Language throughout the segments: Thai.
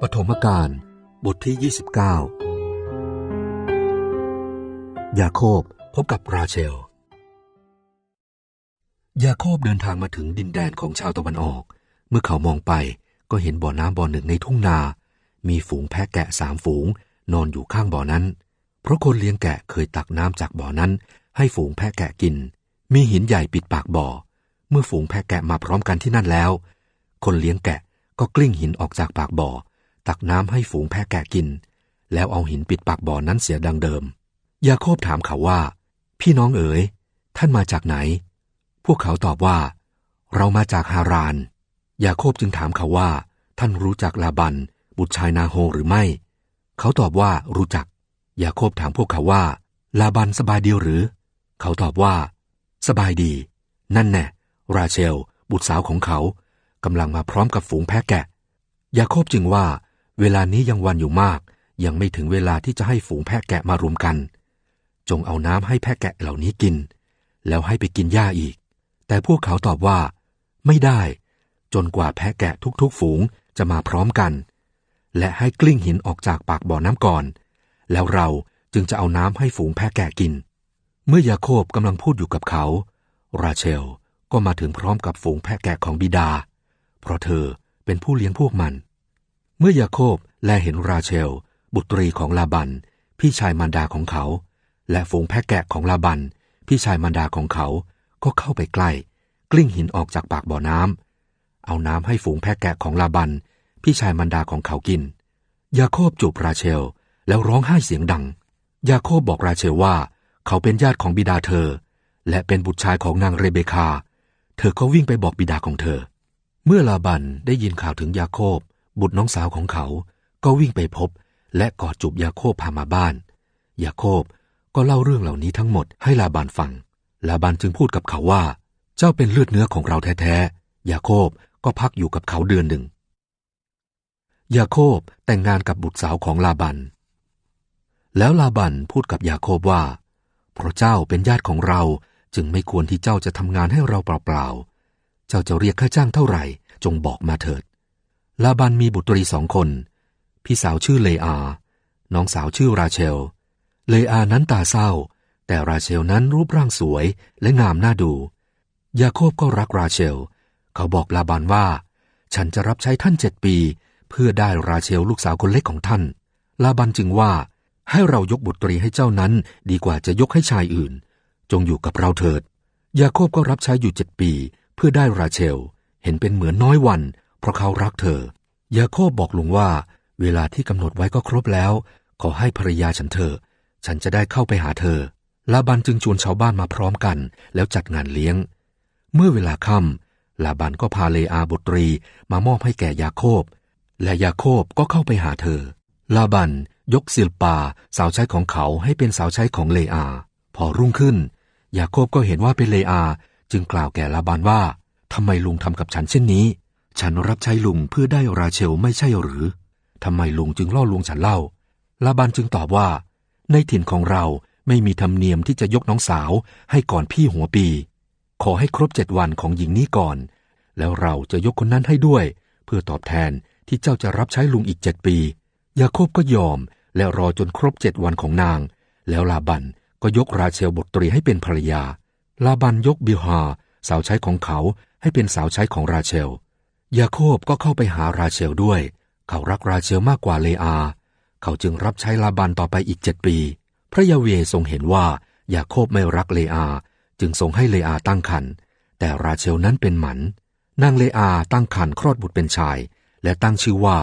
ปฐมกาลบทที่ 29 ยาโคบพบกับราเชล ยาโคบเดินทางมาถึงดินแดนของชาวตะวันออก เมื่อเขามองไปก็เห็นบ่อน้ำบ่อหนึ่งในทุ่งนา มีฝูงแพะแกะสามฝูงนอนอยู่ข้างบ่อนั้น เพราะคนเลี้ยงแกะเคยตักน้ำจากบ่อนั้น ให้ฝูงแพะแกะกิน มีหินใหญ่ปิดปากบ่อ เมื่อฝูงแพะแกะมาพร้อมกันที่นั่นแล้ว คนเลี้ยงแกะ ก็กลิ้งหินออกจากปากบ่อ ตักน้ำให้ฝูงแพะแกะกิน แล้วเอาหินปิดปากบ่อนั้นเสียดังเดิม ยาโคบถามเขาว่า พี่น้องเอ๋ย ท่านมาจากไหน พวกเขาตอบว่า เรามาจากฮาราน ยาโคบจึงถามเขาว่า ท่านรู้จักลาบัน บุตรชายนาโฮหรือไม่ เขาตอบว่ารู้จัก ยาโคบถามพวกเขาว่า ลาบันสบายดีหรือ เขาตอบว่า สบายดี นั่นแน่ราเชล บุตรสาวของเขา กำลังมาพร้อมกับฝูงแพะแกะ ยาโคบจึงว่า เวลานี้ยังวันอยู่มาก ยังไม่ถึงเวลาที่จะให้ฝูงแพะแกะมารวมกัน จงเอาน้ำให้แพะแกะเหล่านี้กิน แล้วให้ไปกินหญ้าอีก แต่พวกเขาตอบว่า ไม่ได้ จนกว่าแพะแกะทุกๆ ฝูงจะมาพร้อมกัน และให้กลิ้งหินออกจากปากบ่อน้ำก่อน แล้วเราจึงจะเอาน้ำให้ฝูงแพะแกะกิน เมื่อยาโคบกำลังพูดอยู่กับเขา ราเชลก็มาถึงพร้อมกับฝูงแพะแกะของบิดา เพราะเธอเป็นผู้เลี้ยงพวกมัน เมื่อยาโคบแลเห็นราเชล บุตรีของลาบัน พี่ชายมารดาของเขา และฝูงแพะแกะของลาบัน พี่ชายมารดาของเขาก็เข้าไปใกล้ กลิ้งหินออกจากปากบ่อน้ำเอาน้ำให้ฝูงแพะแกะของลาบัน พี่ชายมารดาของเขากิน ยาโคบจูบราเชล แล้วร้องไห้เสียงดัง ยาโคบบอกราเชลว่า เขาเป็นญาติของบิดาเธอ และเป็นบุตรชายของนางเรเบคา เธอก็วิ่งไปบอกบิดาของเธอ เมื่อลาบันได้ยินข่าวถึงยาโคบ บุตรน้องสาวของเขา ก็วิ่งไปพบ และกอดจูบยาโคบพามาบ้าน ยาโคบก็เล่าเรื่องเหล่านี้ทั้งหมดให้ลาบันฟัง ลาบันจึงพูดกับเขาว่า เจ้าเป็นเลือดเนื้อของเราแท้ๆ ยาโคบก็พักอยู่กับเขาเดือนหนึ่ง ยาโคบแต่งงานกับบุตรสาวของลาบัน แล้วลาบันพูดกับยาโคบว่า เพราะเจ้าเป็นญาติของเราจึงไม่ควรที่เจ้าจะทำงานให้เราเปล่าๆ เจ้าจะเรียกค่าจ้างเท่าไหร่ จงบอกมาเถิด ลาบันมีบุตรีสองคน พี่สาวชื่อเลอา น้องสาวชื่อราเชล เลอานั้นตาเศร้า แต่ราเชลนั้นรูปร่างสวยและงามน่าดู ยาโคบก็รักราเชล เขาบอกลาบันว่า ฉันจะรับใช้ท่านเจ็ดปี เพื่อได้ราเชลลูกสาวคนเล็กของท่าน ลาบันจึงว่าให้เรายกบุตรีให้เจ้านั้นดีกว่าจะยกให้ชายอื่น จงอยู่กับเราเถิด ยาโคบก็รับใช้อยู่เจ็ดปี เพื่อได้ราเชล เห็นเป็นเหมือนน้อยวัน เพราะเขารักเธอ ยาโคบบอกลุงว่า เวลาที่กำหนดไว้ก็ครบแล้ว ขอให้ภรรยาฉันเถอะฉันจะได้เข้าไปหาเธอ ลาบันจึงชวนชาวบ้านมาพร้อมกัน แล้วจัดงานเลี้ยง เมื่อเวลาค่ำลาบันก็พาเลอาบุตรีมามอบให้แก่ยาโคบ และยาโคบก็เข้าไปหาเธอ ลาบันยกซิลปาสาวใช้ของเขาให้เป็นสาวใช้ของเลอา พอรุ่งขึ้นยาโคบก็เห็นว่าเป็นเลอา จึงกล่าวแก่ลาบันว่าทำไมลุงทำกับฉันเช่นนี้ ฉันรับใช้ลุงเพื่อได้ราเชลไม่ใช่หรือทำไมลุงจึงล่อลวงฉันเล่า ลาบันจึงตอบว่า ในถิ่นของเราไม่มีธรรมเนียมที่จะยกน้องสาวให้ก่อนพี่หัวปี ขอให้ครบเจ็ดวันของหญิงนี้ก่อน แล้วเราจะยกคนนั้นให้ด้วย เพื่อตอบแทนที่เจ้าจะรับใช้ลุงอีกเจ็ดปี ยาโคบก็ยอม และรอจนครบเจ็ดวันของนาง แล้วลาบันก็ยกราเชลบุตรีให้เป็นภรรยา ลาบันยกบิลฮาสาวใช้ของเขาให้เป็นสาวใช้ของราเชล ยาโคบก็เข้าไปหาราเชลด้วย เขารักราเชลมากกว่าเลอา เขาจึงรับใช้ลาบันต่อไปอีกเจ็ดปี พระยาเวทรงเห็นว่ายาโคบไม่รักเลอา จึงทรงให้เลอาตั้งครรภ์แต่ราเชลนั้นเป็นหมัน นางเลอาตั้งครรภ์คลอดบุตรเป็นชาย และตั้งชื่อว่า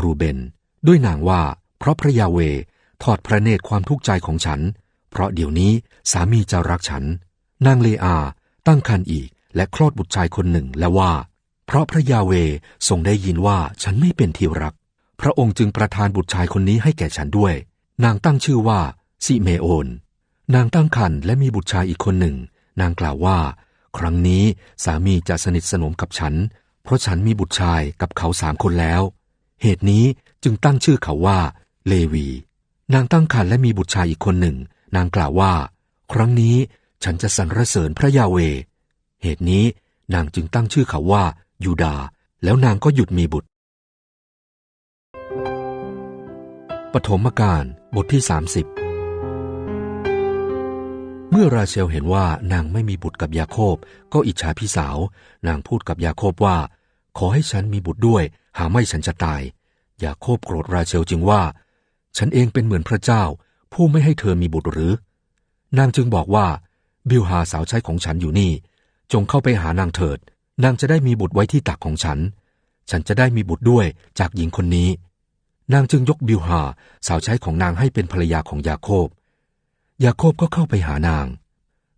รูเบน ด้วยนางว่า เพราะพระยาเวทอดพระเนตรความทุกข์ใจของฉัน เพราะเดี๋ยวนี้สามีจะรักฉัน นางเลอาตั้งครรภ์อีกและคลอดบุตรชายคนหนึ่งและว่า เพราะพระยาเวทรงได้ยินว่าฉันไม่เป็นที่รัก พระองค์จึงประทานบุตรชายคนนี้ให้แก่ฉันด้วย นางตั้งชื่อว่าซิเมโอน นางตั้งครรภ์และมีบุตรชายอีกคนหนึ่ง นางกล่าวว่า ครั้งนี้สามีจะสนิทสนมกับฉัน เพราะฉันมีบุตรชายกับเขาสามคนแล้ว เหตุนี้จึงตั้งชื่อเขาว่าเลวี นางตั้งครรภ์และมีบุตรชายอีกคนหนึ่ง นางกล่าวว่า ครั้งนี้ ฉันจะสรรเสริญพระยาเว เหตุนี้นางจึงตั้งชื่อเขาว่ายูดา แล้วนางก็หยุดมีบุตร ปฐมกาลบทที่ 30 เมื่อราเชลเห็นว่านางไม่มีบุตรกับยาโคบ ก็อิจฉาพี่สาว นางพูดกับยาโคบว่า ขอให้ฉันมีบุตรด้วย หาไม่ฉันจะตาย ยาโคบโกรธราเชลจึงว่า ฉันเองเป็นเหมือนพระเจ้า ผู้ไม่ให้เธอมีบุตรหรือ นางจึงบอกว่า บิลหาสาวใช้ของฉันอยู่นี่ จงเข้าไปหานางเถิด นางจะได้มีบุตรไว้ที่ตักของฉัน ฉันจะได้มีบุตรด้วยจากหญิงคนนี้ นางจึงยกบิวหาสาวใช้ของนางให้เป็นภรรยาของยาโคบ ยาโคบก็เข้าไปหานาง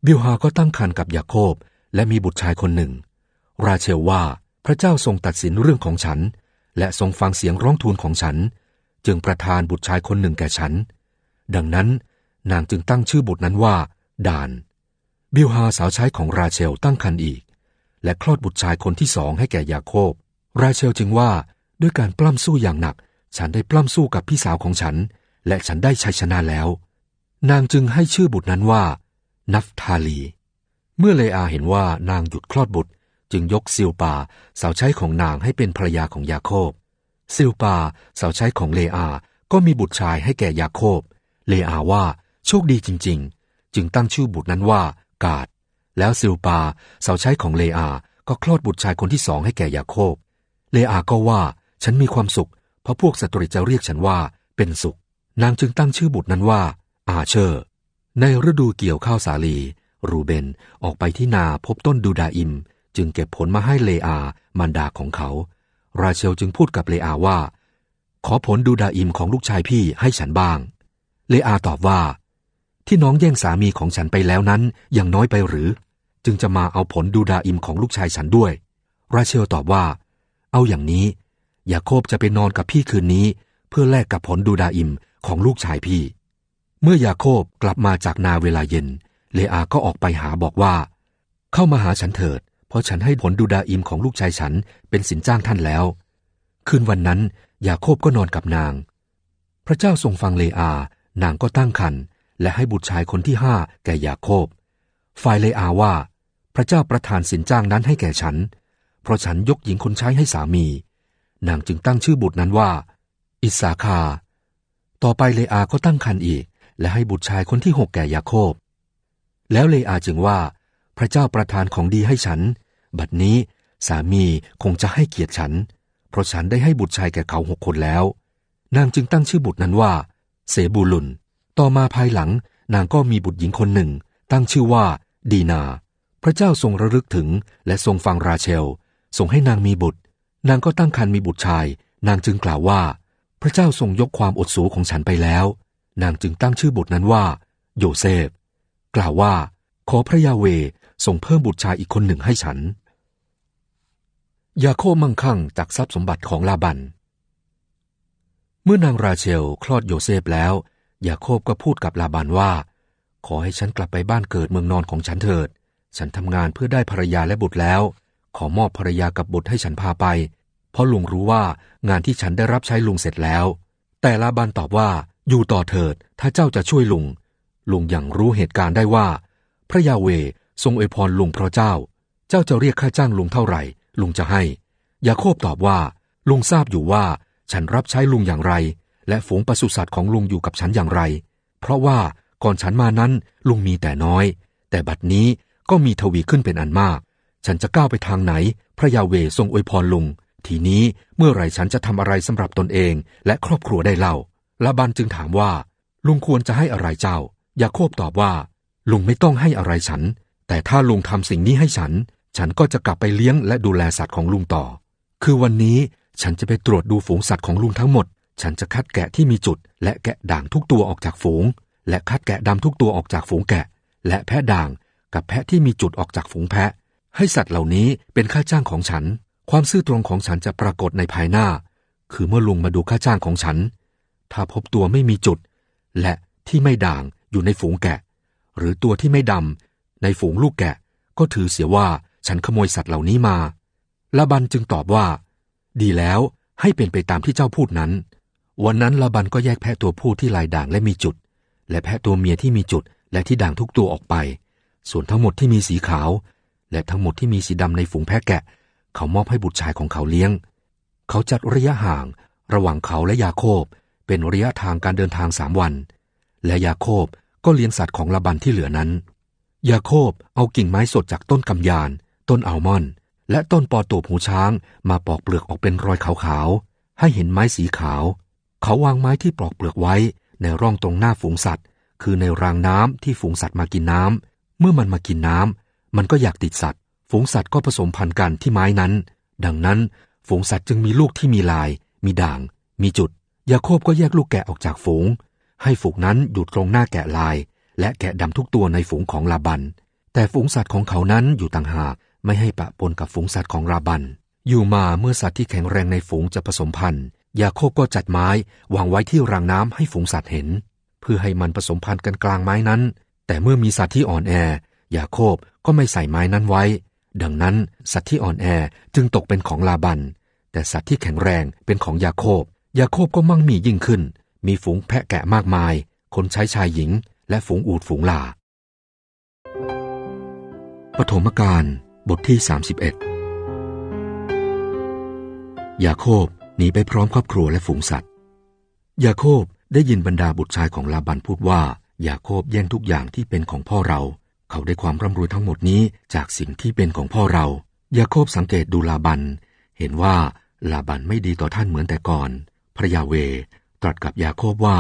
บิวหาก็ตั้งครรภ์กับยาโคบและมีบุตรชายคนหนึ่ง ราเชลว่าพระเจ้าทรงตัดสินเรื่องของฉัน และทรงฟังเสียงร้องทูลของฉัน จึงประทานบุตรชายคนหนึ่งแก่ฉัน ดังนั้นนางจึงตั้งชื่อบุตรนั้นว่า ดาน บิวหาสาวใช้ของราเชลตั้งครรภ์อีก และคลอดบุตรชายคนที่สองให้แก่ยาโคบ ราเชลจึงว่าด้วยการปล้ำสู้อย่างหนัก ฉันได้ปล้ำสู้กับพี่สาวของฉัน และฉันได้ชัยชนะแล้ว นางจึงให้ชื่อบุตรนั้นว่า นัฟทาลี เมื่อเลอาเห็นว่านางหยุดคลอดบุตร จึงยกซิลปาสาวใช้ของนางให้เป็นภรรยาของยาโคบ ซิลปาสาวใช้ของเลอาก็มีบุตรชายให้แก่ยาโคบ เลอาว่าโชคดีจริง ๆ จึงตั้งชื่อบุตรนั้นว่า กาด แล้วซิลปาสาวใช้ของเลอา ก็คลอดบุตรชายคนที่สองให้แก่ยาโคบ เลอาก็ว่าฉันมีความสุข เพราะพวกสตรีจะเรียกฉันว่าเป็นสุข นางจึงตั้งชื่อบุตรนั้นว่า อาเชอร์ ในฤดูเกี่ยวข้าวสาลี รูเบนออกไปที่นาพบต้นดูดาอิม จึงเก็บผลมาให้เลอา มารดาของเขา ราเชลจึงพูดกับเลอาว่า ขอผลดูดาอิมของลูกชายพี่ให้ฉันบ้าง เลอาตอบว่า ที่น้องแย่งสามีของฉันไปแล้วนั้นยังน้อยไปหรือ จึงจะมาเอาผลดูดาอิมของลูกชายฉันด้วย ราเชลตอบว่า เอาอย่างนี้ ยาโคบจะไปนอนกับพี่คืนนี้ เพื่อแลกกับผลดูดาอิมของลูกชายพี่ เมื่อยาโคบกลับมาจากนาเวลาเย็น เลอาก็ออกไปหาบอกว่า เข้ามาหาฉันเถิด เพราะฉันให้ผลดูดาอิมของลูกชายฉันเป็นสินจ้างท่านแล้ว คืนวันนั้นยาโคบก็นอนกับนาง พระเจ้าทรงฟังเลอา นางก็ตั้งครรภ์ และให้บุตรชายคนที่ห้าแก่ยาโคบ ฝ่ายเลอาว่า พระเจ้าประทานสินจ้างนั้นให้แก่ฉัน เพราะฉันยกหญิงคนใช้ให้สามี นางจึงตั้งชื่อบุตรนั้นว่า อิสาคา ต่อไปเลอาก็ตั้งครรภ์อีก และให้บุตรชายคนที่หกแก่ยาโคบ แล้วเลอาจึงว่า พระเจ้าประทานของดีให้ฉัน บัดนี้สามีคงจะให้เกียรติฉัน เพราะฉันได้ให้บุตรชายแก่เขาหกคนแล้ว นางจึงตั้งชื่อบุตรนั้นว่า เสบูลุน ต่อมาภายหลังนางก็มีบุตรหญิงคนหนึ่ง ตั้งชื่อว่า ดีนา พระเจ้าทรงระลึกถึง และทรงฟังราเชลทรงให้นางมีบุตร นางก็ตั้งครรภ์มีบุตรชาย นางจึงกล่าวว่า พระเจ้าทรงยกความอดสูของฉันไปแล้ว นางจึงตั้งชื่อบุตรนั้นว่า โยเซฟ กล่าวว่า ขอพระยาเวทรงเพิ่มบุตรชายอีกคนหนึ่งให้ฉัน ยาโคมั่งคั่งจากทรัพย์สมบัติของลาบัน เมื่อนางราเชลคลอดโยเซฟแล้ว ยาโคบก็พูดกับลาบันว่า ขอให้ฉันกลับไปบ้านเกิดเมืองนอนของฉันเถิด ฉันทำงานเพื่อได้ภรรยาและบุตรแล้ว ขอมอบภรรยากับบุตรให้ฉันพาไป เพราะลุงรู้ว่างานที่ฉันได้รับใช้ลุงเสร็จแล้ว แต่ลาบันตอบว่าอยู่ต่อเถิด ถ้าเจ้าจะช่วยลุง ลุงอย่างรู้เหตุการณ์ได้ว่า พระยาเวทรงอวยพรลุงเพราะเจ้า เจ้าจะเรียกค่าจ้างลุงเท่าไหร่ ลุงจะให้ ยาโคบตอบว่า ลุงทราบอยู่ว่า ฉันรับใช้ลุงอย่างไร และฝูงปศุสัตว์ของลุงอยู่กับฉันอย่างไร เพราะว่าก่อนฉันมานั้นลุงมีแต่น้อย แต่บัดนี้ก็มีทวีขึ้นเป็นอันมาก ฉันจะก้าวไปทางไหน พระยาเวทรงอวยพรลุง ทีนี้เมื่อไรฉันจะทำอะไรสำหรับตนเองและครอบครัวได้เล่าลาบันจึงถามว่า ลุงควรจะให้อะไรเจ้า ยาโคบตอบว่า ลุงไม่ต้องให้อะไรฉัน แต่ถ้าลุงทำสิ่งนี้ให้ฉัน ฉันก็จะกลับไปเลี้ยงและดูแลสัตว์ของลุงต่อ คือวันนี้ฉันจะไปตรวจดูฝูงสัตว์ของลุงทั้งหมด ฉันจะคัดแกะที่มีจุด และแกะด่างทุกตัวออกจากฝูง และคัดแกะดำทุกตัวออกจากฝูงแกะ และแพะด่างกับแพะที่มีจุดออกจากฝูงแพะ ให้สัตว์เหล่านี้เป็นค่าจ้างของฉัน ความซื่อตรงของฉันจะปรากฏในภายหน้า คือเมื่อลุงมาดูค่าจ้างของฉัน ถ้าพบตัวไม่มีจุด และที่ไม่ด่างอยู่ในฝูงแกะ หรือตัวที่ไม่ดำในฝูงลูกแกะ ก็ถือเสียว่าฉันขโมยสัตว์เหล่านี้มาลาบันจึงตอบว่า ดีแล้วให้เป็นไปตามที่เจ้าพูดนั้น วันนั้นลาบันก็แยกแพะตัวผู้ที่ลายด่างและมีจุด และแพะตัวเมียที่มีจุดและที่ด่างทุกตัวออกไป ส่วนทั้งหมดที่มีสีขาว และทั้งหมดที่มีสีดำในฝูงแพะแกะ เขามอบให้บุตรชายของเขาเลี้ยง เขาจัดระยะห่าง ระหว่างเขาและยาโคบ เป็นระยะทางการเดินทางสามวัน และยาโคบก็เลี้ยงสัตว์ของลาบันที่เหลือนั้น ยาโคบเอากิ่งไม้สดจากต้นกำยาน ต้นอัลมอนด์และต้นปอตูบหูช้างมาปอกเปลือกออกเป็นรอยขาวๆให้เห็นไม้สีขาว เขาวางไม้ที่ปลอกเปลือกไว้ในร่องตรงหน้าฝูงสัตว์ คือในรางน้ำที่ฝูงสัตว์มากินน้ำเมื่อมันมากินน้ำมันก็อยากติดสัตว์ ฝูงสัตว์ก็ผสมพันธุ์กันที่ไม้นั้น ดังนั้นฝูงสัตว์จึงมีลูกที่มีลาย มีด่าง มีจุด ยาโคบก็แยกลูกแกะออกจากฝูง ให้ฝูงนั้นอยู่ตรงหน้าแกะลาย และแกะดำทุกตัวในฝูงของลาบัน แต่ฝูงสัตว์ของเขานั้นอยู่ต่างหากไม่ให้ปะปนกับฝูงสัตว์ของลาบัน อยู่มาเมื่อสัตว์ที่แข็งแรงในฝูงจะผสมพันธุ์ ยาโคบก็จัดไม้วางไว้ที่รางน้ำให้ฝูงสัตว์เห็น เพื่อให้มันผสมพันธุ์กันกลางไม้นั้น แต่เมื่อมีสัตว์ที่อ่อนแอยาโคบก็ไม่ใส่ไม้นั้นไว้ ดังนั้นสัตว์ที่อ่อนแอจึงตกเป็นของลาบัน แต่สัตว์ที่แข็งแรงเป็นของยาโคบ ยาโคบก็มั่งมียิ่งขึ้น มีฝูงแพะแกะมากมาย คนใช้ชายหญิง และฝูงอูดฝูงลาปฐมกาลบทที่ 31 ยาโคบ หนีไปพร้อมครอบครัวและฝูงสัตว์ ยาโคบได้ยินบรรดาบุตรชายของลาบันพูดว่า ยาโคบแย่งทุกอย่างที่เป็นของพ่อเรา เขาได้ความร่ำรวยทั้งหมดนี้จากสิ่งที่เป็นของพ่อเรา ยาโคบสังเกตดูลาบัน เห็นว่าลาบันไม่ดีต่อท่านเหมือนแต่ก่อน พระยาเวตรัสกับยาโคบว่า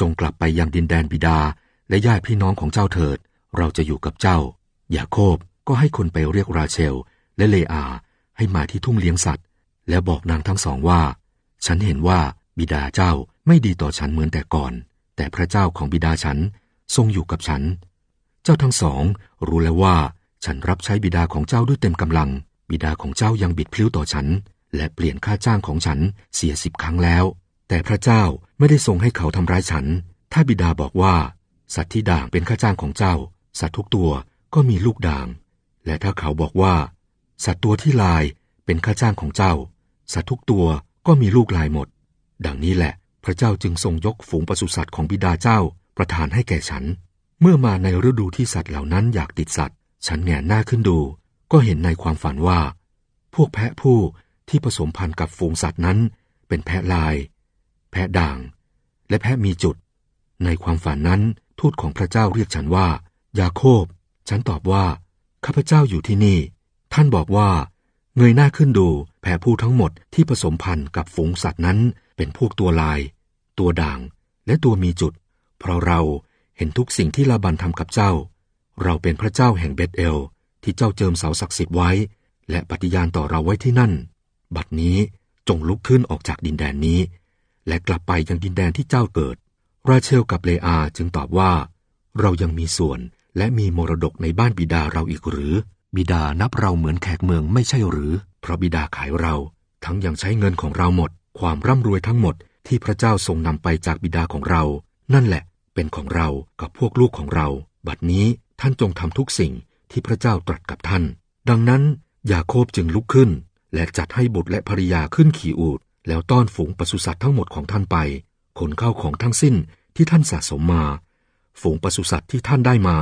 จงกลับไปยังดินแดนบิดา และญาติพี่น้องของเจ้าเถิด เราจะอยู่กับเจ้า ยาโคบก็ให้คนไปเรียกราเชล และเลอาให้มาที่ทุ่งเลี้ยงสัตว์ แล้วบอกนางทั้งสองว่า ฉันเห็นว่าบิดาเจ้าไม่ดีต่อฉันเหมือนแต่ก่อน แต่พระเจ้าของบิดาฉันทรงอยู่กับฉัน เจ้าทั้งสอง รู้แล้วว่า ฉันรับใช้บิดาของเจ้าด้วยเต็มกำลัง บิดาของเจ้ายังบิดพลิ้วต่อฉัน และเปลี่ยนค่าจ้างของฉันเสียสิบครั้งแล้ว แต่พระเจ้าไม่ได้ทรงให้เขาทำร้ายฉัน ถ้าบิดาบอกว่า สัตว์ที่ด่างเป็นค่าจ้างของเจ้า สัตว์ทุกตัวก็มีลูกด่าง และถ้าเขาบอกว่า สัตว์ตัวที่ลายเป็นค่าจ้างของเจ้า สัตว์ทุกตัวก็มีลูกลายหมด ดังนี้แหละ พระเจ้าจึงทรงยกฝูงปศุสัตว์ของบิดาเจ้าประทานให้แก่ฉัน เมื่อมาในฤดูที่สัตว์เหล่านั้นอยากติดสัตว์ ฉันแงนหน้าขึ้นดู ก็เห็นในความฝันว่า พวกแพะผู้ที่ผสมพันธุ์กับฝูงสัตว์นั้น เป็นแพะลาย แพะด่าง และแพะมีจุด ในความฝันนั้นทูตของพระเจ้าเรียกฉันว่า ยาโคบ ฉันตอบว่าข้าพเจ้าอยู่ที่นี่ ท่านบอกว่า เงยหน้าขึ้นดูแพะผู้ทั้งหมดที่ผสมพันธุ์กับฝูงสัตว์นั้น เป็นพวกตัวลาย ตัวด่าง และตัวมีจุด เพราะเราเห็นทุกสิ่งที่ลาบันทำกับเจ้า เราเป็นพระเจ้าแห่งเบธเอล ที่เจ้าเจิมเสาศักดิ์สิทธิ์ไว้ และปฏิญาณต่อเราไว้ที่นั่น บัดนี้จงลุกขึ้นออกจากดินแดนนี้ และกลับไปยังดินแดนที่เจ้าเกิด ราเชลกับเลอาจึงตอบว่า เรายังมีส่วนและมีมรดกในบ้านบิดาเราอีกหรือ บิดานับเราเหมือนแขกเมืองไม่ใช่หรือเพราะบิดาขายเรา ทั้งยังใช้เงินของเราหมด ความร่ำรวยทั้งหมดที่พระเจ้าทรงนำไปจากบิดาของเรา นั่นแหละ เป็นของเรากับพวกลูกของเรา บัดนี้ท่านจงทำทุกสิ่งที่พระเจ้าตรัสกับท่าน ดังนั้นยาโคบจึงลุกขึ้น และจัดให้บุตรและภริยาขึ้นขี่อูฐแล้วต้อนฝูงปศุสัตว์ทั้งหมดของท่านไป ขนเข้าของทั้งสิ้นที่ท่านสะสมมา ฝูงปศุสัตว์ที่ท่านได้มา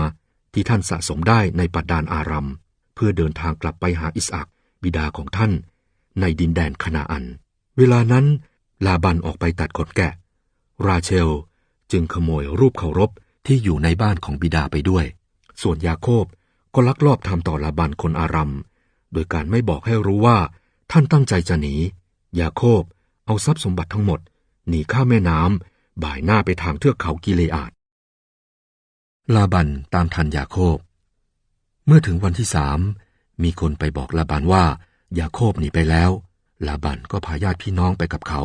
ที่ท่านสะสมได้ในปัดดานอารัม เพื่อเดินทางกลับไปหาอิสอักบิดาของท่าน ในดินแดนคณาอัน เวลานั้นลาบันออกไปตัดขนแกะ ราเชลจึงขโมยรูปเคารพที่อยู่ในบ้านของบิดาไปด้วย ส่วนยาโคบก็ลักลอบทำต่อลาบันคนอารัมโดยการไม่บอกให้รู้ว่าท่านตั้งใจจะหนี ยาโคบเอาทรัพย์สมบัติทั้งหมด หนีข้ามแม่น้ำบ่ายหน้าไปทางเทือกเขากิเลอาด ลาบันตามทันยาโคบ เมื่อถึงวันที่สามมีคนไปบอกลาบันว่ายาโคบหนีไปแล้ว ลาบันก็พาญาติพี่น้องไปกับเขา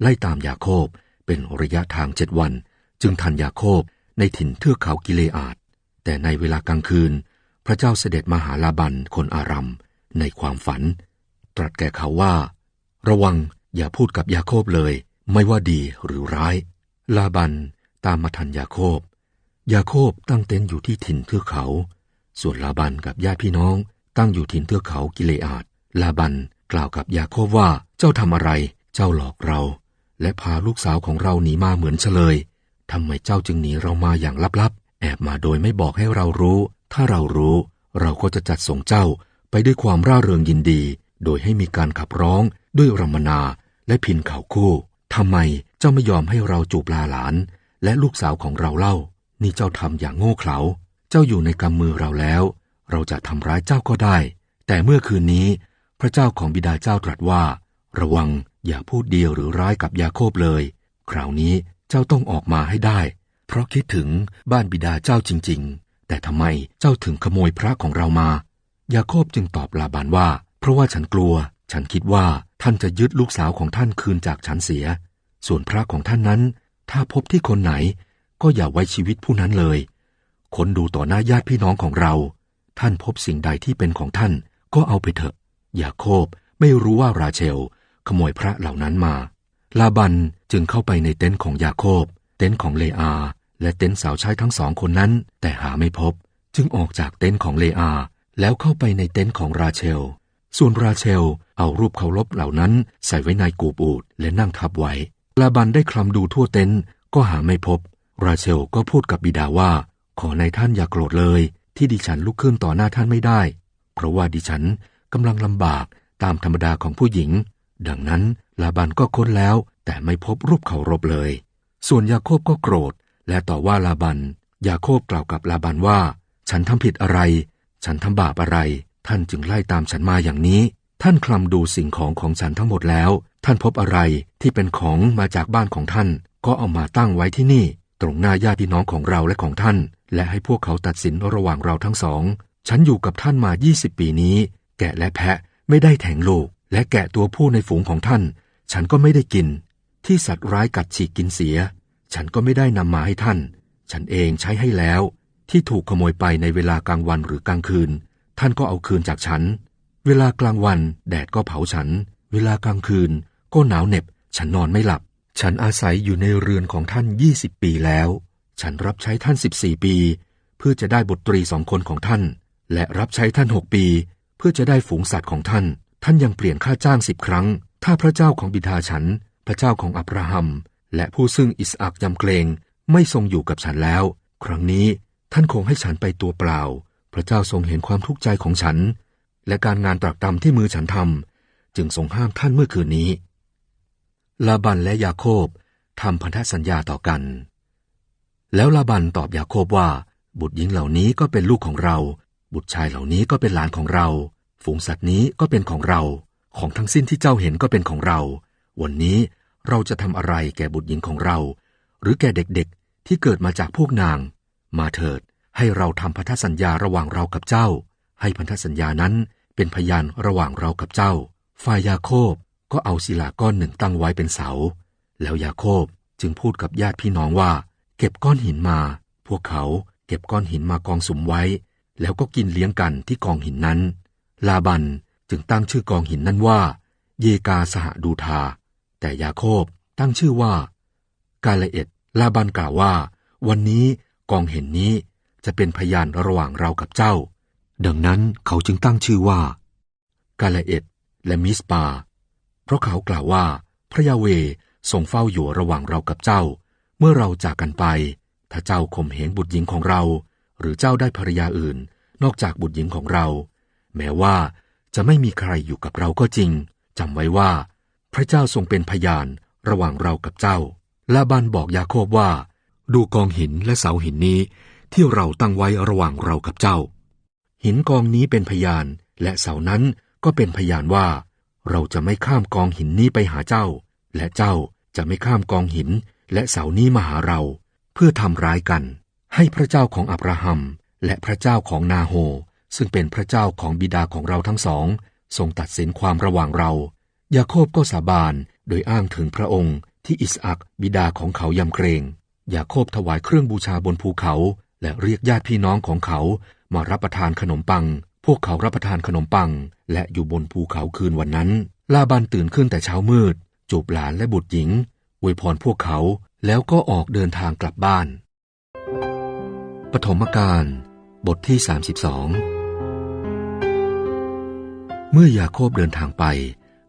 ไล่ตามยาโคบเป็นระยะทางเจ็ดวัน จึงทันยาโคบในถิ่นเทือกเขากิเลอาดแต่ในเวลากลางคืน พระเจ้าเสด็จมาหาลาบันคนอารัมในความฝัน ตรัสแก่เขาว่า ระวังอย่าพูดกับยาโคบเลย ไม่ว่าดีหรือร้าย ลาบันตามมาทันยาโคบ ยาโคบตั้งเต็นท์อยู่ที่ถิ่นเทือกเขา ส่วนลาบันกับญาติพี่น้อง ตั้งอยู่ถิ่นเทือกเขากิเลอาดลาบันกล่าวกับยาโคบว่าเจ้าทำอะไร เจ้าหลอกเรา และพาลูกสาวของเราหนีมาเหมือนเฉลยทำไมเจ้าจึงหนีเรามาอย่างลับๆ แอบมาโดยไม่บอกให้เรารู้ ถ้าเรารู้ เราก็จะจัดส่งเจ้าไปด้วยความร่าเริงยินดี โดยให้มีการขับร้องด้วยรำมนาและพินเข่าคู่ทำไมเจ้าไม่ยอมให้เราจูบลาหลาน และลูกสาวของเราเล่า นี่เจ้าทำอย่างโง่เขลา จ้าอยู่ในกำมือเราแล้ว เราจะทำร้ายเจ้าก็ได้ แต่เมื่อคืนนี้ พระเจ้าของบิดาเจ้าตรัสว่า ระวังอย่าพูดเดียวหรือร้ายกับยาโคบเลย คราวนี้เจ้าต้องออกมาให้ได้ เพราะคิดถึงบ้านบิดาเจ้าจริง ๆ แต่ทำไมเจ้าถึงขโมยพระของเรามา ยาโคบจึงตอบลาบานว่า เพราะว่าฉันกลัว ฉันคิดว่าท่านจะยึดลูกสาวของท่านคืนจากฉันเสีย ส่วนพระของท่านนั้น ถ้าพบที่คนไหน ก็อย่าไว้ชีวิตผู้นั้นเลย คนดูต่อหน้าญาติพี่น้องของเรา ท่านพบสิ่งใดที่เป็นของท่านก็เอาไปเถอะ ยาโคบไม่รู้ว่าราเชล ขโมยพระเหล่านั้นมา ลาบันจึงเข้าไปในเต็นท์ของยาโคบ เต็นท์ของเลอา และเต็นท์สาวใช้ทั้งสองคนนั้น แต่หาไม่พบ จึงออกจากเต็นท์ของเลอา แล้วเข้าไปในเต็นท์ของราเชล ส่วนราเชลเอารูปเคารพเหล่านั้นใส่ไว้ในกูบูดและนั่งทับไว้ ลาบันได้คลำดูทั่วเต็นท์ก็หาไม่พบ ราเชลก็พูดกับบิดาว่า ขอในท่านอย่าโกรธเลย ที่ดิฉันลุกขึ้นต่อหน้าท่านไม่ได้ เพราะว่าดิฉันกำลังลำบากตามธรรมดาของผู้หญิง ดังนั้นลาบันก็ค้นแล้ว แต่ไม่พบรูปเคารพเลย ส่วนยาโคบก็โกรธ และต่อว่าลาบัน ยาโคบกล่าวกับลาบันว่า ฉันทำผิดอะไร ฉันทำบาปอะไร ท่านจึงไล่ตามฉันมาอย่างนี้ ท่านคลำดูสิ่งของของฉันทั้งหมดแล้ว ท่านพบอะไรที่เป็นของมาจากบ้านของท่าน ก็เอามาตั้งไว้ที่นี่ ตรงหน้าญาติพี่น้องของเราและของท่าน และให้พวกเขาตัดสินระหว่างเราทั้งสอง ฉันอยู่กับท่านมา 20 ปีนี้ แกะและแพะไม่ได้แทงลูกและแกะตัวผู้ในฝูงของท่าน ฉันก็ไม่ได้กิน ที่สัตว์ร้ายกัดฉีกกินเสีย ฉันก็ไม่ได้นำมาให้ท่าน ฉันเองใช้ให้แล้ว ที่ถูกขโมยไปในเวลากลางวันหรือกลางคืน ท่านก็เอาคืนจากฉัน เวลากลางวัน แดดก็เผาฉัน เวลากลางคืน ก็หนาวเหน็บ ฉันนอนไม่หลับ ฉันอาศัยอยู่ในเรือนของท่าน20ปีแล้ว ฉันรับใช้ท่าน14ปี เพื่อจะได้บุตรีสองคนของท่าน และรับใช้ท่าน6ปี เพื่อจะได้ฝูงสัตว์ของท่าน ท่านยังเปลี่ยนค่าจ้างสิบครั้ง ถ้าพระเจ้าของบิดาฉัน พระเจ้าของอับราฮัม และผู้ซึ่งอิสอักยำเกรงไม่ทรงอยู่กับฉันแล้ว ครั้งนี้ท่านคงให้ฉันไปตัวเปล่า พระเจ้าทรงเห็นความทุกข์ใจของฉัน และการงานตรากตรำที่มือฉันทำจึงทรงห้ามท่านเมื่อคืนนี้ ลาบันและยาโคบทำพันธสัญญาต่อกัน แล้วลาบันตอบยาโคบว่า บุตรหญิงเหล่านี้ก็เป็นลูกของเรา บุตรชายเหล่านี้ก็เป็นหลานของเรา ฝูงสัตว์นี้ก็เป็นของเรา ของทั้งสิ้นที่เจ้าเห็นก็เป็นของเรา วันนี้เราจะทำอะไรแก่บุตรหญิงของเรา หรือแก่เด็กๆ ที่เกิดมาจากพวกนาง มาเถิด ให้เราทำพันธสัญญาระหว่างเรากับเจ้า ให้พันธสัญญานั้นเป็นพยานระหว่างเรากับเจ้าฝ่ายยาโคบ ก็เอาศิลาก้อนหนึ่งตั้งไว้เป็นเสา แล้วยาโคบจึงพูดกับญาติพี่น้องว่า เก็บก้อนหินมา พวกเขาเก็บก้อนหินมากองสุมไว้ แล้วก็กินเลี้ยงกันที่กองหินนั้น ลาบันจึงตั้งชื่อกองหินนั้นว่า เยกาสหดูทา แต่ยาโคบตั้งชื่อว่า กาเลเอ็ดลาบันกล่าวว่า วันนี้กองเห็นนี้จะเป็นพยานระหว่างเรากับเจ้า ดังนั้นเขาจึงตั้งชื่อว่า กาเลเอ็ดและมิสปา เพราะเขากล่าวว่า พระยาเวทรงเฝ้าอยู่ระหว่างเรากับเจ้า เมื่อเราจากกันไป ถ้าเจ้าข่มเหงบุตรหญิงของเรา หรือเจ้าได้ภรรยาอื่น นอกจากบุตรหญิงของเรา แม้ว่าจะไม่มีใครอยู่กับเราก็จริงจำไว้ว่า พระเจ้าทรงเป็นพยานระหว่างเรากับเจ้า แลาบันบอกยาโคบว่า ดูกองหินและเสาหินนี้ ที่เราตั้งไว้ระหว่างเรากับเจ้า หินกองนี้เป็นพยานและเสานั้นก็เป็นพยานว่า เราจะไม่ข้ามกองหินนี้ไปหาเจ้า และเจ้าจะไม่ข้ามกองหินและเสานี้มาหาเรา เพื่อทำร้ายกัน ให้พระเจ้าของอับราฮัม และพระเจ้าของนาโฮ ซึ่งเป็นพระเจ้าของบิดาของเราทั้งสอง ทรงตัดสินความระหว่างเรา ยาโคบก็สาบานโดยอ้างถึงพระองค์ที่อิสอักบิดาของเขายำเกรง ยาโคบถวายเครื่องบูชาบนภูเขา และเรียกญาติพี่น้องของเขามารับประทานขนมปัง พวกเขารับประทานขนมปัง และอยู่บนภูเขาคืนวันนั้น ลาบันตื่นขึ้นแต่เช้ามืด จูบหลานและบุตรหญิงอวยพรพวกเขาแล้วก็ออกเดินทางกลับบ้าน ปฐมกาลบทที่ 32 เมื่อยาโคบเดินทางไป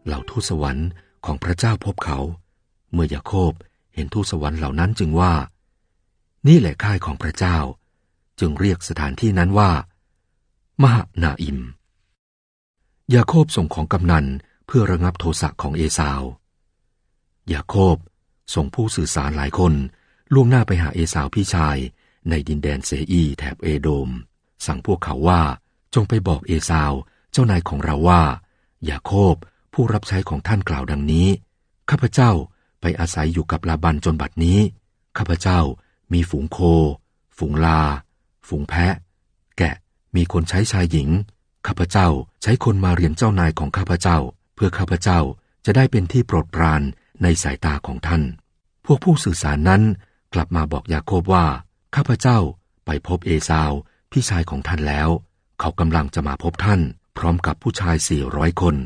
เหล่าทูตสวรรค์ของพระเจ้าพบเขา เมื่อยาโคบเห็นทูตสวรรค์เหล่านั้นจึงว่า นี่แหละค่ายของพระเจ้า จึงเรียกสถานที่นั้นว่า มหานาอิม ยาโคบส่งของกำนันเพื่อระงับโทสะของเอสาว ยาโคบส่งผู้สื่อสารหลายคนล่วงหน้าไปหาเอสาวพี่ชายในดินแดนเซอีแถบเอโดม สั่งพวกเขาว่าจงไปบอกเอสาวเจ้านายของเราว่า ยาโคบผู้รับใช้ของท่านกล่าวดังนี้ ข้าพเจ้าไปอาศัยอยู่กับลาบันจนบัดนี้ ข้าพเจ้ามีฝูงโค ฝูงลา ฝูงแพะแกะ มีคนใช้ชายหญิง ข้าพเจ้าใช้คนมาเรียนเจ้านายของข้าพเจ้า เพื่อข้าพเจ้าจะได้เป็นที่โปรดปรานในสายตาของท่าน พวกผู้สื่อสารนั้นกลับมาบอกยาโคบว่า ข้าพเจ้าไปพบเอซาว พี่ชายของท่านแล้ว เขากำลังจะมาพบท่าน พร้อมกับผู้ชายสี่ร้อยคน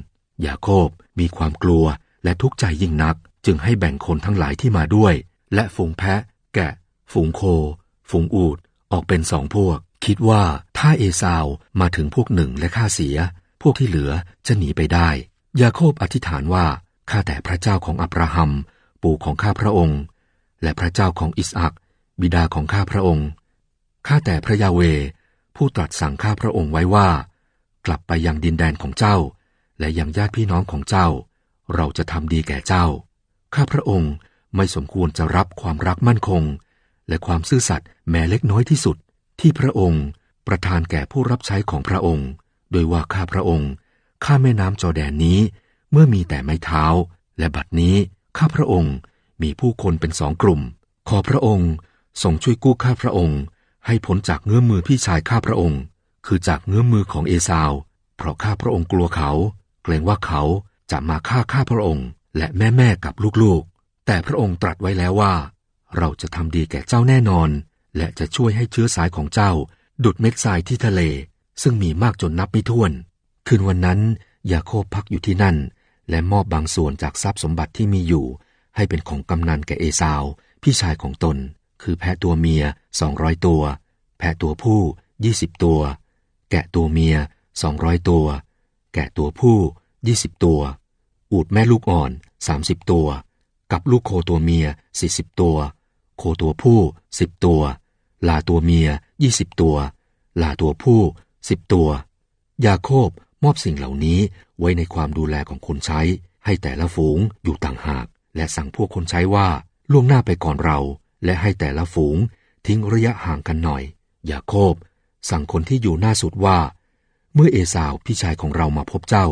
ยาโคบมีความกลัวและทุกข์ใจยิ่งนัก จึงให้แบ่งคนทั้งหลายที่มาด้วย และฝูงแพะ แกะ ฝูงโค ฝูงอูดออกเป็นสองพวก คิดว่าถ้าเอซาวมาถึงพวกหนึ่งและฆ่าเสีย พวกที่เหลือจะหนีไปได้ ยาโคบอธิษฐานว่าข้าแต่พระเจ้าของอับราฮัม ปู่ของข้าพระองค์ และพระเจ้าของอิสอักบิดาของข้าพระองค์ข้าแต่พระยาเว ผู้ตรัสสั่งข้าพระองค์ไว้ว่า กลับไปยังดินแดนของเจ้า และยังญาติพี่น้องของเจ้า เราจะทำดีแก่เจ้า ข้าพระองค์ไม่สมควรจะรับความรักมั่นคง และความซื่อสัตย์แม้เล็กน้อยที่สุด ที่พระองค์ประทานแก่ผู้รับใช้ของพระองค์ โดยว่าข้าพระองค์ ข้าแม่น้ำจอแดนนี้เมื่อมีแต่ไม้เท้า และบัดนี้ข้าพระองค์มีผู้คนเป็นสองกลุ่ม ขอพระองค์ทรงช่วยกู้ข้าพระองค์ ให้พ้นจากเงื้อมือพี่ชายข้าพระองค์ คือจากเงื้อมือของเอซาว เพราะข้าพระองค์กลัวเขา เกรงว่าเขาจะมาฆ่าข้าพระองค์ และแม่แม่กับลูกๆ แต่พระองค์ตรัสไว้แล้วว่า เราจะทำดีแก่เจ้าแน่นอน และจะช่วยให้เชื้อสายของเจ้า ดุดเม็ดทรายที่ทะเล ซึ่งมีมากจนนับไม่ถ้วน คืนวันนั้นยาโคบพักอยู่ที่นั่น และมอบบางส่วนจากทรัพย์สมบัติที่มีอยู่ ให้เป็นของกำนันแก่เอซาว พี่ชายของตน คือแพะตัวเมียสองร้อยตัว แพะตัวผู้ยี่สิบตัว แกะตัวเมียสองร้อยตัว แกะตัวผู้ยี่สิบตัว อูดแม่ลูกอ่อนสามสิบตัว กับลูกโคตัวเมียสี่สิบตัว โคตัวผู้สิบตัว ลาตัวเมียยี่สิบตัว ลาตัวผู้สิบตัว ยาโคบมอบสิ่งเหล่านี้ไว้ในความดูแลของคนใช้ ให้แต่ละฝูงอยู่ต่างหาก และสั่งพวกคนใช้ว่าล่วงหน้าไปก่อนเรา และให้แต่ละฝูงทิ้งระยะห่างกันหน่อย ยาโคบ สั่งคนที่อยู่หน้าสุดว่า เมื่อเอสาวพี่ชายของเรามาพบเจ้า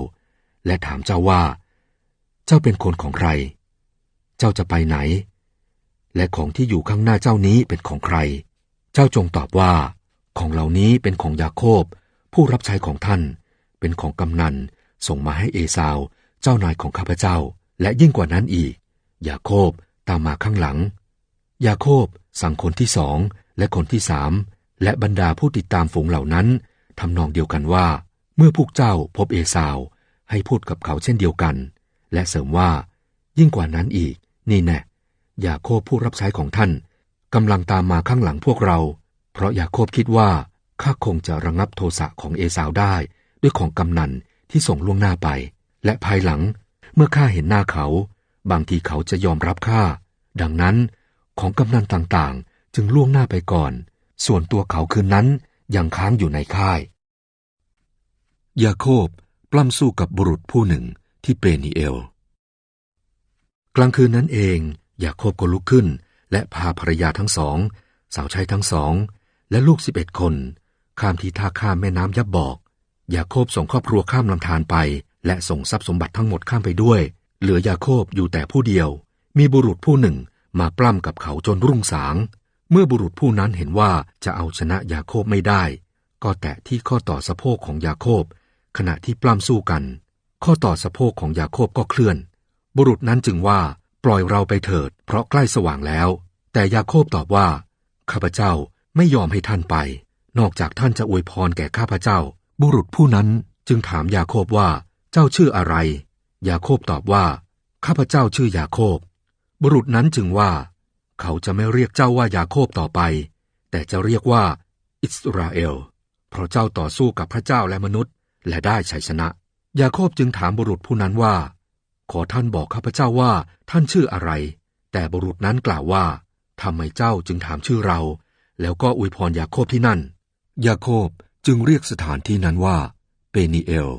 และถามเจ้าว่า เจ้าเป็นคนของใคร เจ้าจะไปไหน และของที่อยู่ข้างหน้าเจ้านี้เป็นของใคร เจ้าจงตอบว่า ของเหล่านี้เป็นของยาโคบ ผู้รับใช้ของท่าน เป็นของกำนัน ส่งมาให้เอซาว เจ้านายของข้าพเจ้า และยิ่งกว่านั้นอีก ยาโคบตามมาข้างหลัง ยาโคบสั่งคนที่สองและคนที่สามและบรรดาผู้ติดตามฝูงเหล่านั้นทำนองเดียวกันว่า เมื่อพวกเจ้าพบเอซาว ให้พูดกับเขาเช่นเดียวกัน และเสริมว่า ยิ่งกว่านั้นอีก นี่แน่ ยาโคบผู้รับใช้ของท่านกำลังตามมาข้างหลังพวกเรา เพราะยาโคบคิดว่าข้าคงจะระงับโทสะของเอสาวได้ ด้วยของกำนันที่ส่งล่วงหน้าไป และภายหลังเมื่อข้าเห็นหน้าเขา บางทีเขาจะยอมรับข้าดังนั้นของกำนันต่างๆ จึงล่วงหน้าไปก่อน ส่วนตัวเขาคืนนั้นยังค้างอยู่ในค่าย ยาโคบปล้ำสู้กับบุรุษผู้หนึ่งที่เปนิเอล กลางคืนนั้นเอง ยาโคบก็ลุกขึ้น และพาภรรยาทั้งสอง สาวใช้ทั้งสอง และลูกสิบเอ็ดคน ข้ามที่ท่าข้ามแม่น้ำยับบอก ยาโคบส่งครอบครัวข้ามลำธารไป และส่งทรัพย์สมบัติทั้งหมดข้ามไปด้วย เหลือยาโคบอยู่แต่ผู้เดียว มีบุรุษผู้หนึ่งมาปล้ำกับเขาจนรุ่งสาง เมื่อบุรุษผู้นั้นเห็นว่าจะเอาชนะยาโคบไม่ได้ ก็แตะที่ข้อต่อสะโพกของยาโคบ ขณะที่ปล้ำสู้กัน ข้อต่อสะโพกของยาโคบก็เคลื่อน บุรุษนั้นจึงว่า ปล่อยเราไปเถิด เพราะใกล้สว่างแล้ว แต่ยาโคบตอบว่า ข้าพเจ้าไม่ยอมให้ท่านไป นอกจากท่านจะอวยพรแก่ข้าพเจ้า บุรุษผู้นั้นจึงถามยาโคบว่า เจ้าชื่ออะไร ยาโคบตอบว่า ข้าพเจ้าชื่อยาโคบ บุรุษนั้นจึงว่า เขาจะไม่เรียกเจ้าว่ายาโคบต่อไป แต่จะเรียกว่า อิสราเอล เพราะเจ้าต่อสู้กับพระเจ้าและมนุษย์ และได้ชัยชนะ ยาโคบจึงถามบุรุษผู้นั้นว่า ขอท่านบอกข้าพเจ้าว่าท่านชื่ออะไร แต่บุรุษนั้นกล่าวว่าทำไมเจ้าจึงถามชื่อเรา แล้วก็อวยพรยาโคบที่นั่น ยาโคบจึงเรียกสถานที่นั้นว่าเปนิเอล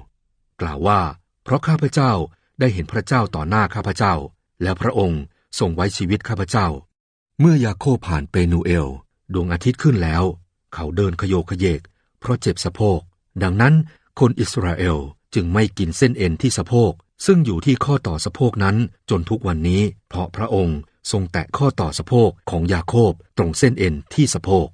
กล่าวว่า เพราะข้าพเจ้าได้เห็นพระเจ้าต่อหน้าข้าพเจ้า แล้วพระองค์ทรงไว้ชีวิตข้าพเจ้า เมื่อยาโคบผ่านเปนูเอล ดวงอาทิตย์ขึ้นแล้ว เขาเดินขโยขยเยก เพราะเจ็บสะโพก ดังนั้นคนอิสราเอลจึงไม่กินเส้นเอ็นที่สะโพก ซึ่งอยู่ที่ข้อต่อสะโพกนั้นจนทุกวันนี้ เพราะพระองค์ทรงแตะข้อต่อสะโพกของยาโคบตรงเส้นเอ็นที่สะโพก